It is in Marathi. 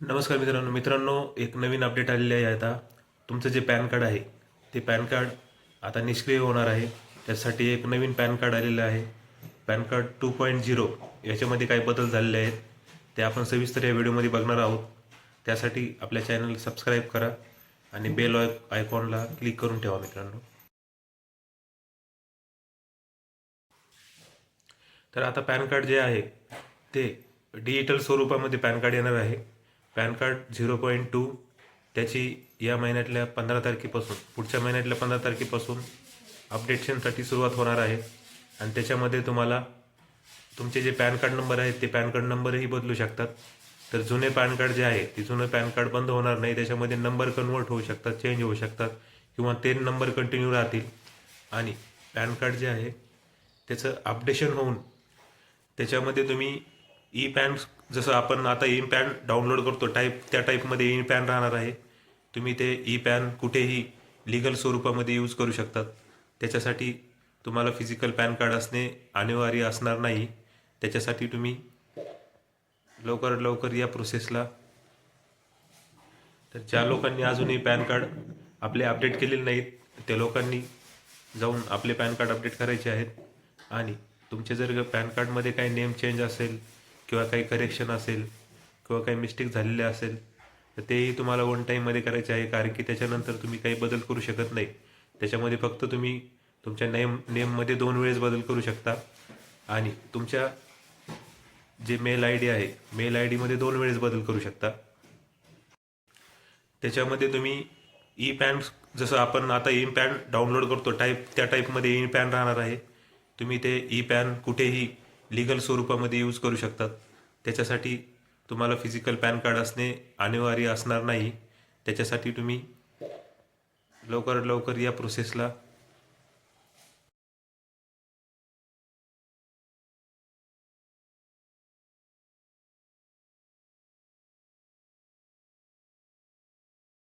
नमस्कार मित्रांनो मित्रांनो एक नवीन अपडेट आलेली आहे आता. तुमचं जे पॅन कार्ड आहे ते पॅन कार्ड आता निष्क्रिय होणार आहे. त्यासाठी एक नवीन पॅन कार्ड आलेलं आहे. PAN card two point zero याच्यामध्ये काही बदल झालेले आहेत. ते आपण सविस्तर या व्हिडिओमध्ये बघणार आहोत. त्यासाठी आपल्या चॅनल सबस्क्राईब करा आणि बेल आयकॉनला क्लिक करून ठेवा मित्रांनो. तर आता पॅन कार्ड जे आहे ते डिजिटल स्वरूपामध्ये पॅन कार्ड येणार आहे. PAN card zero point two त्याची या महिन्यातल्या पंधरा तारखेपासून पुढच्या महिन्यातल्या पंधरा तारखेपासून अपडेशनसाठी सुरुवात होणार आहे. आणि त्याच्यामध्ये तुम्हाला तुमचे जे पॅन कार्ड नंबर आहेत ते पॅन कार्ड नंबरही बदलू शकतात. तर जुने पॅन कार्ड जे आहे ते जुनं पॅन कार्ड बंद होणार नाही. त्याच्यामध्ये नंबर कन्वर्ट होऊ शकतात चेंज होऊ शकतात किंवा ते नंबर कंटिन्यू राहतील. आणि पॅन कार्ड जे आहे त्याचं अपडेशन होऊन त्याच्यामध्ये तुम्ही ई पॅन जसं आपण आता ई पॅन डाउनलोड करतो टाईप त्या टाईपमध्ये ई पॅन राहणार आहे. तुम्ही ते ई पॅन कुठेही लिगल स्वरूपामध्ये यूज करू शकतात. त्याच्यासाठी तुम्हाला फिजिकल पॅन कार्ड असणे अनिवार्य असणार नाही. त्याच्यासाठी तुम्ही लवकरात लवकर या प्रोसेसला तर ज्या लोकांनी अजूनही पॅन कार्ड आपले अपडेट केलेले नाहीत त्या लोकांनी जाऊन आपले पॅन कार्ड अपडेट करायचे आहेत. आणि तुमचे जर पॅन कार्डमध्ये काही नेम चेंज असेल किंवा काही करेक्शन असेल किंवा काही मिस्टेक झालेले असेल तर तेही तुम्हाला वन टाईममध्ये करायचे आहे कारण की त्याच्यानंतर तुम्ही काही बदल करू शकत नाही. त्याच्यामध्ये फक्त तुम्ही तुमच्या नेम नेममध्ये दोन वेळेस बदल करू शकता. आणि तुमच्या जे मेल आय डी आहे मेल आय डीमध्ये दोन वेळेस बदल करू शकता. त्याच्यामध्ये तुम्ही ई पॅन जसं आपण आता ई पॅन डाउनलोड करतो टाईप त्या टाईपमध्ये ई पॅन राहणार आहे. तुम्ही ते ई पॅन कुठेही लिगल स्वरूपामध्ये यूज करू शकतात. त्याच्यासाठी तुम्हाला फिजिकल पॅन कार्ड असणे अनिवार्य असणार नाही. त्याच्यासाठी तुम्ही लवकरात लवकर या प्रोसेसला